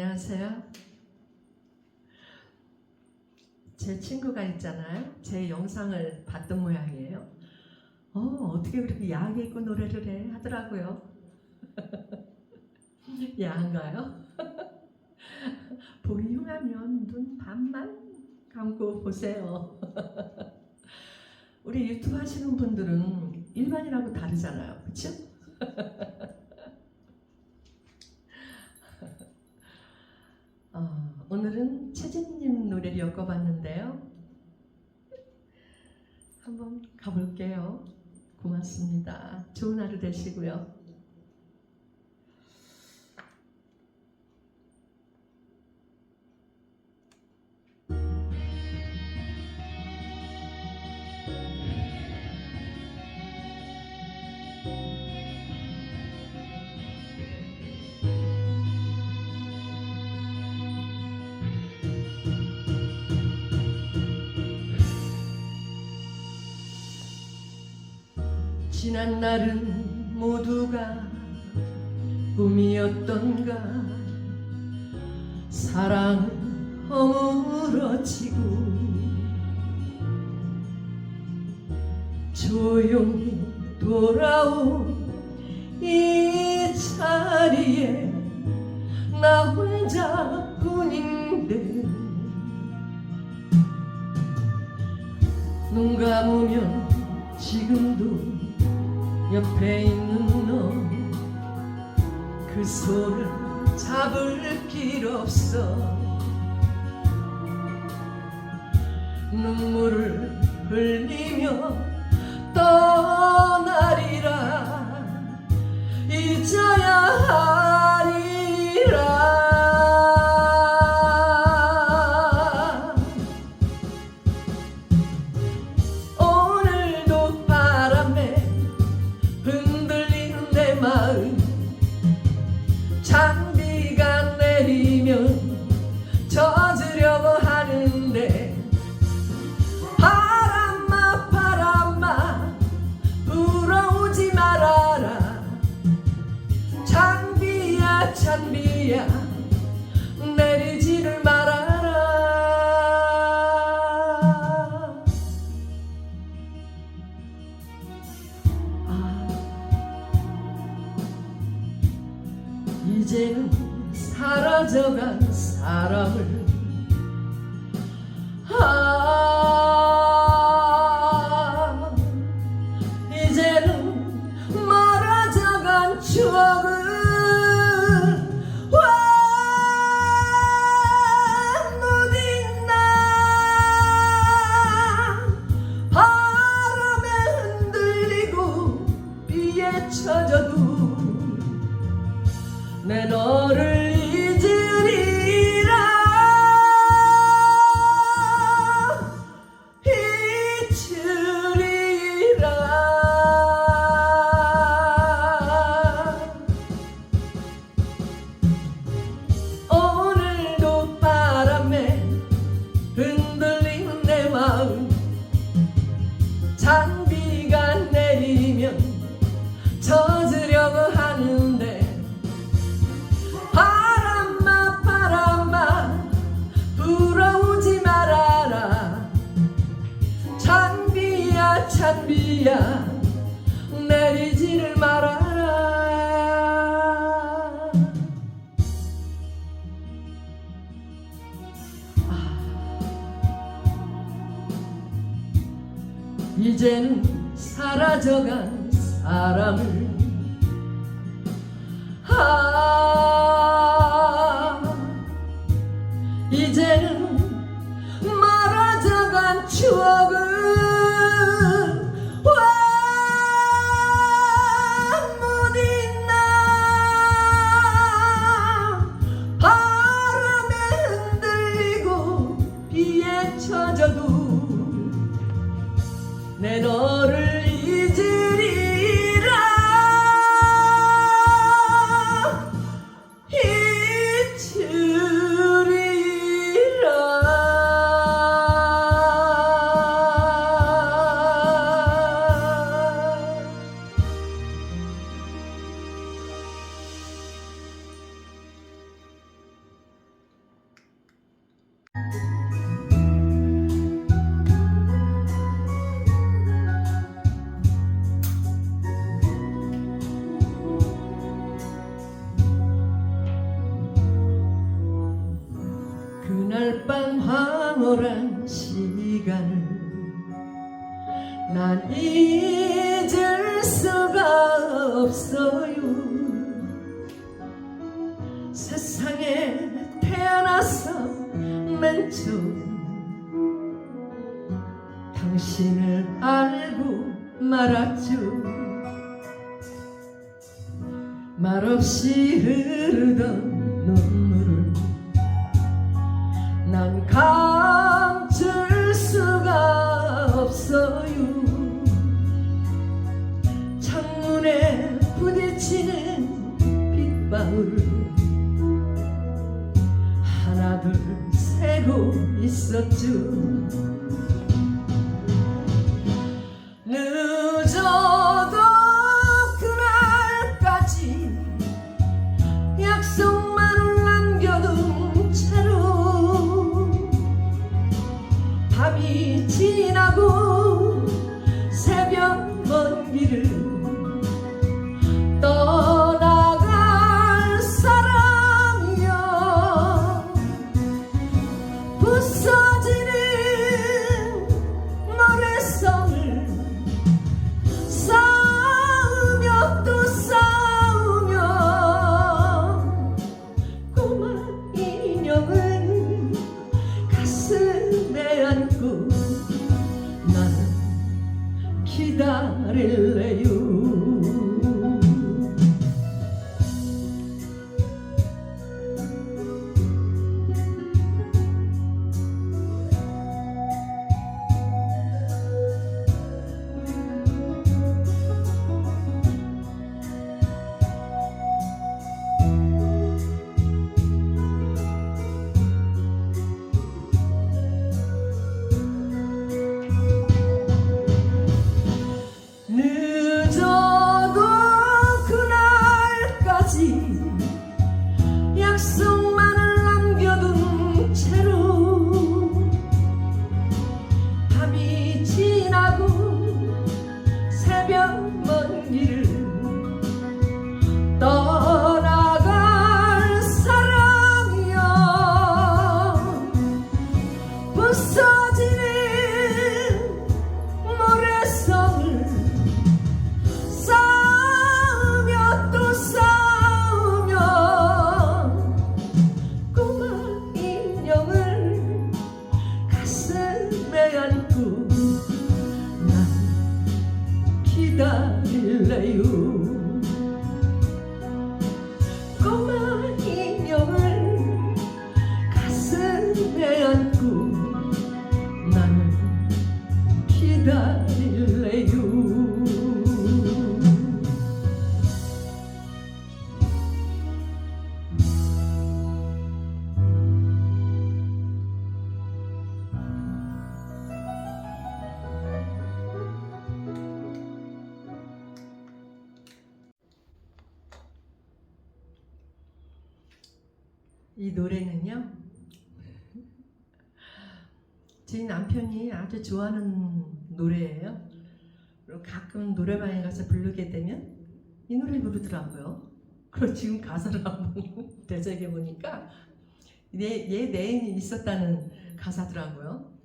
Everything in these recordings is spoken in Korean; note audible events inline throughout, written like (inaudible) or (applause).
안녕하세요. 제 친구가 있잖아요. 제 영상을 봤던 모양이에요. 어, 어떻게 그렇게 야하게 입고 노래를 해? 하더라고요. (laughs) 야한가요? (laughs) 보기 흉하면 눈 반만 감고 보세요. (laughs) 우리 유튜브 하시는 분들은 일반이라고 다르잖아요. 그쵸? 어, 오늘은 최진님 노래를 엮어봤는데요. 한번 가볼게요. 고맙습니다. 좋은 하루 되시고요. 지난 날은 모두가 꿈이었던가? 사랑은 허물어지고 조용히 돌아온 이 자리에 나 혼자뿐인데 눈 감으면 지금도 옆에 있는 너 그 손을 잡을 길 없어. 눈물을 흘리며 떠나리라. 잊어야 하리라 장비야 이제는 사라져간 사람을 아 세월한 시간을 난 잊을 수가 없어요. 세상에 태어나서 맨 처음 당신을 알고 말았죠. 말없이 흐르던 눈물을 난감 부딪히는 빗방울을 하나둘 세고 있었죠 아주 좋아하는 노래예요. 그리고 가끔 노래방에 가서 부르게 되면 이 노래 부르더라고요. 그리고 지금 가사를 한번 (laughs) 되새겨 보니까 얘, 얘 내인이 있었다는 가사더라고요.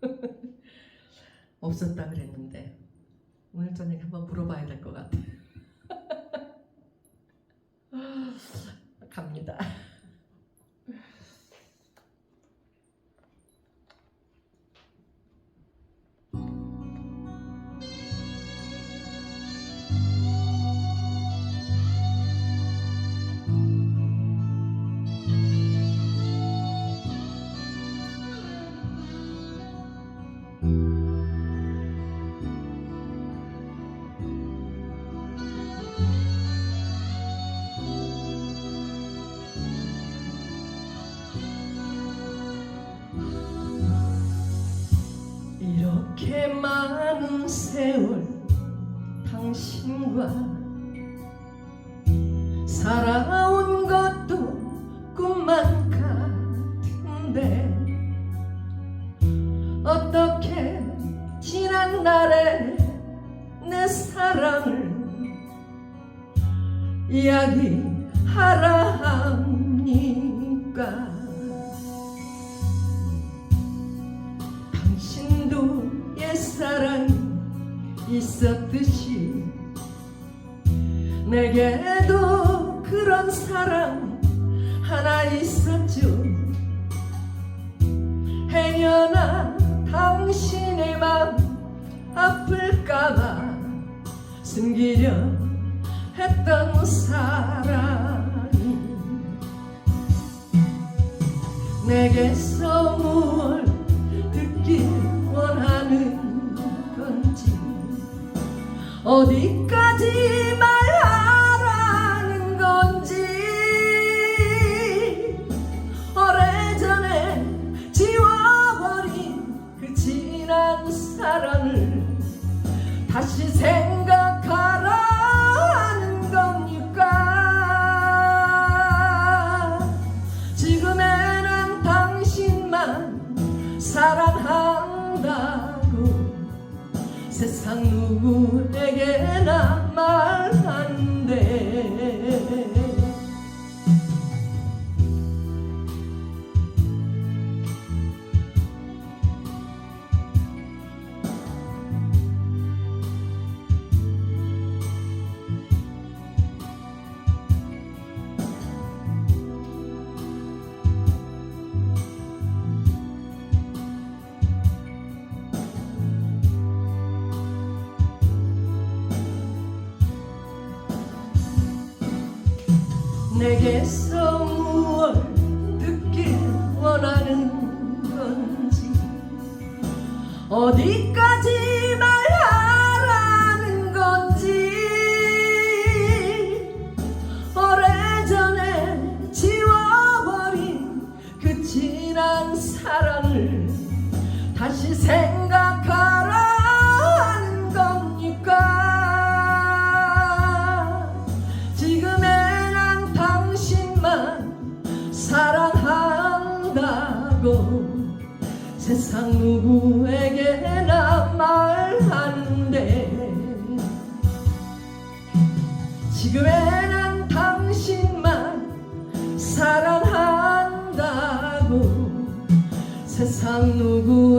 (laughs) 없었다 그랬는데 오늘 저녁에 한번 물어봐야 될 것 같아 (laughs) 갑니다 살아온 것도 꿈만 같은데 어떻게 지난 날의 내 사랑을 이야기 내게서 뭘 듣기 원하는 건지 어디까지 말하라는 건지 오래전에 지워버린 그 지난 사랑을 다시 새 destroy. 누구에게나 말하는데 지금에는 당신만 사랑한다고 세상 누구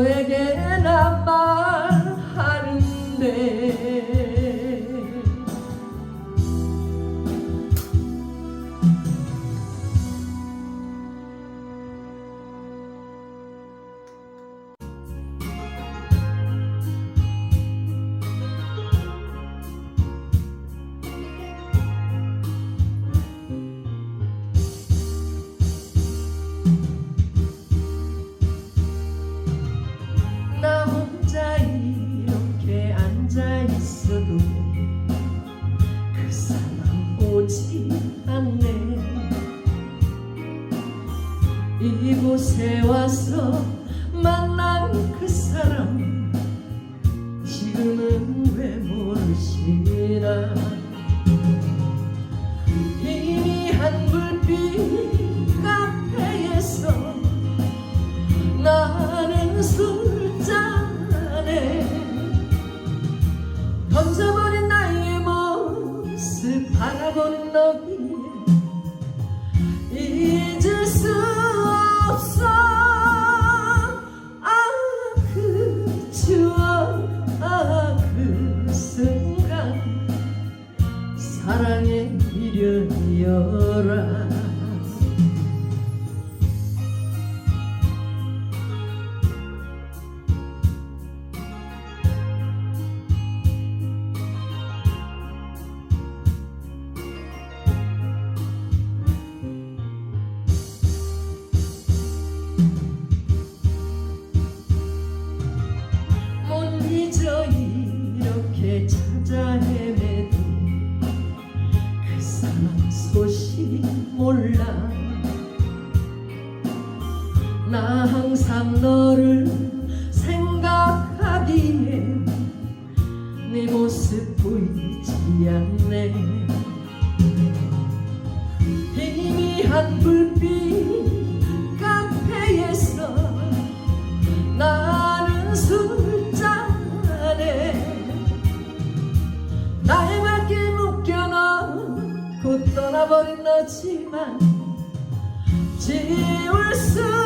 사랑의 미련이여라. 내 희미한 불빛 카페에서 나는 술잔에 나의 밖에 묶여놓고 떠나버린 너지만 지울 수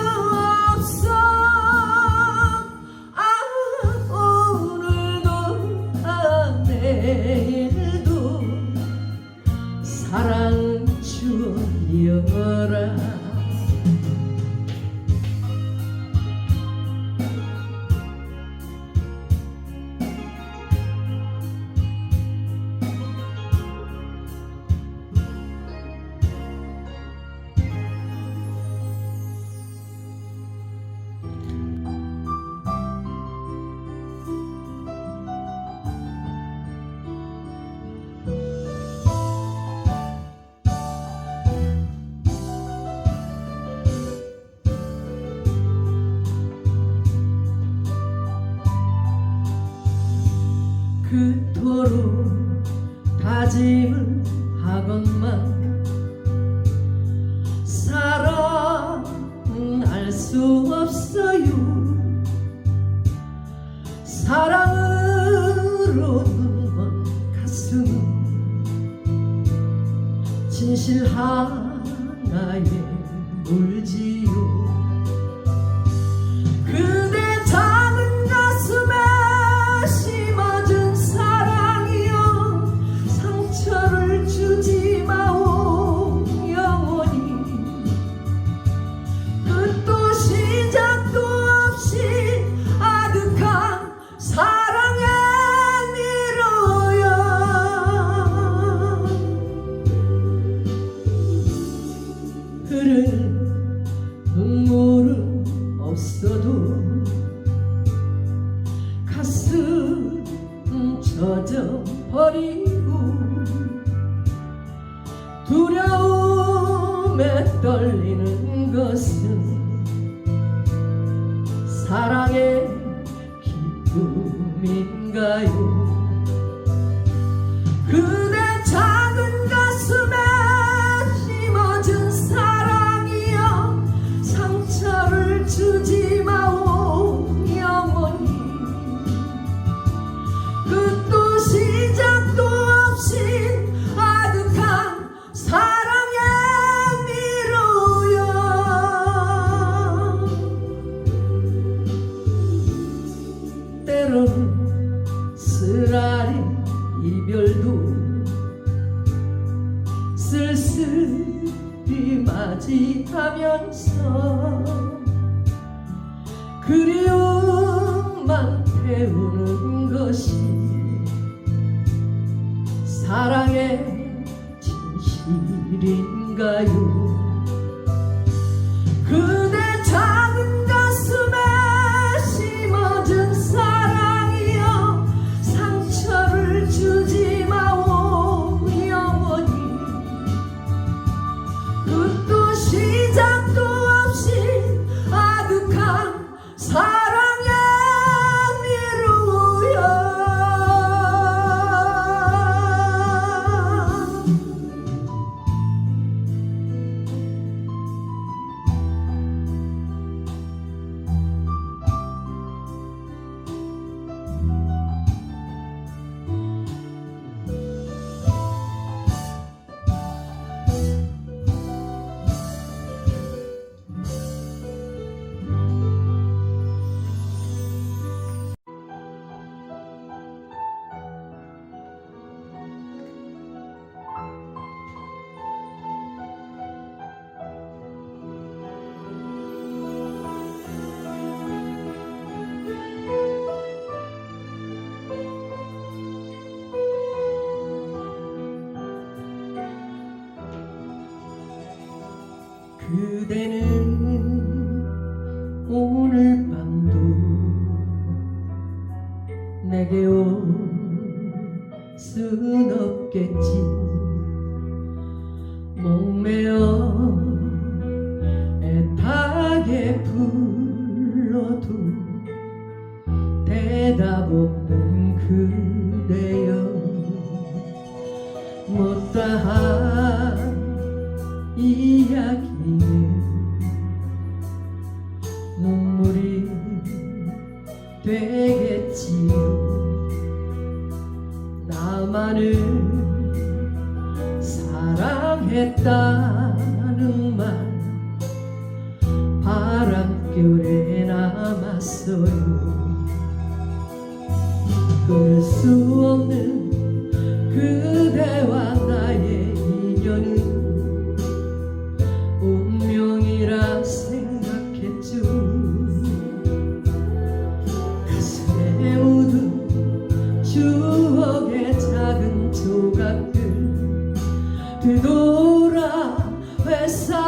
한 이야기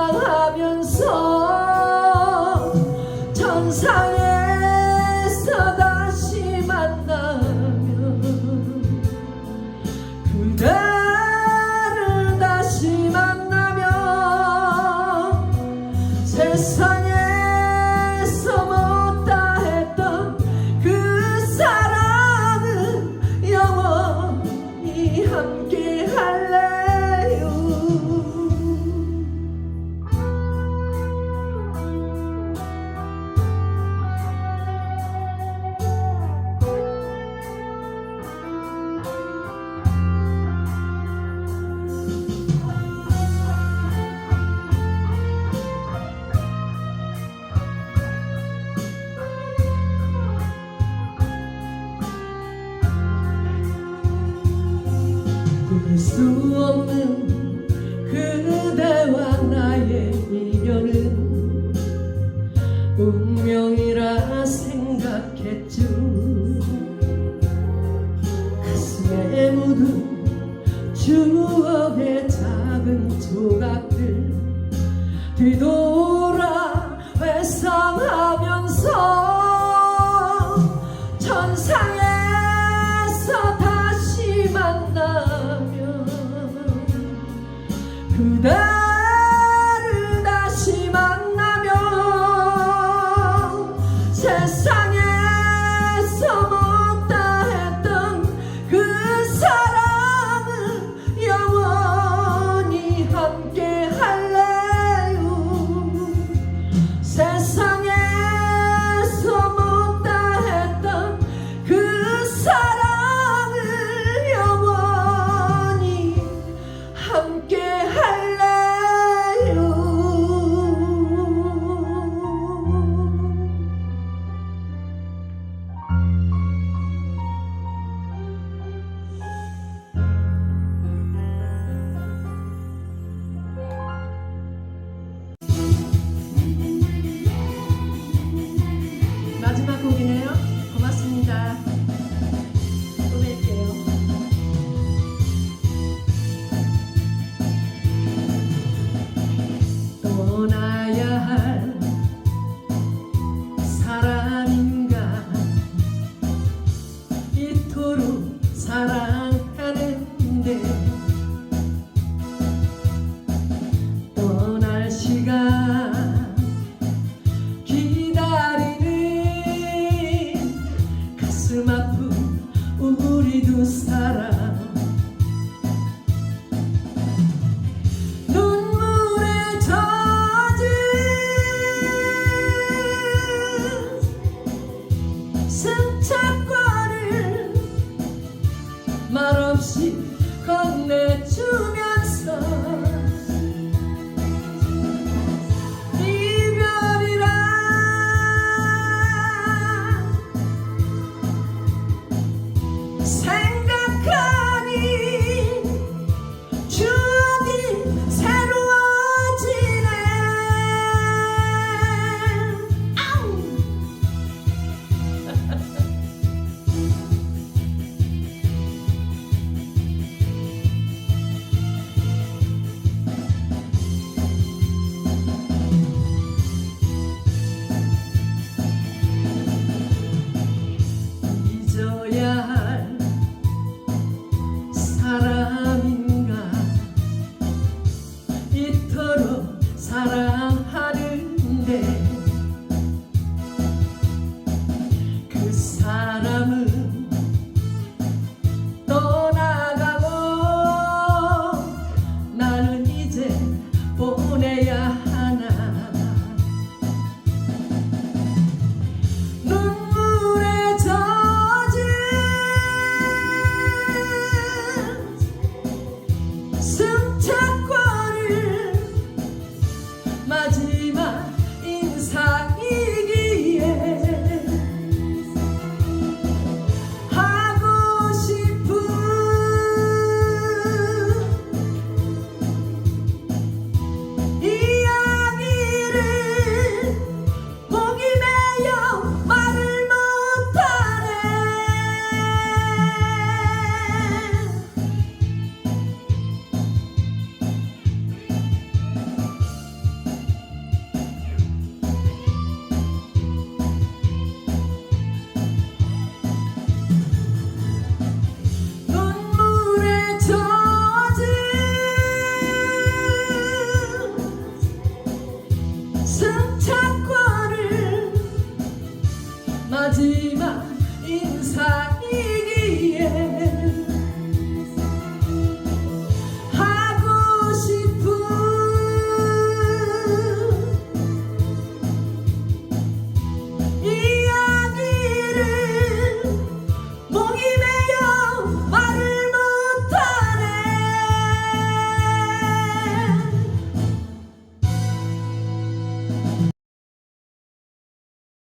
회상하면서 สวมเมือง